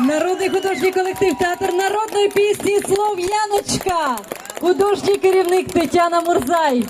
Народний художній колектив театр народної пісні Слов'яночка. Художній керівник Тетяна Мурзай.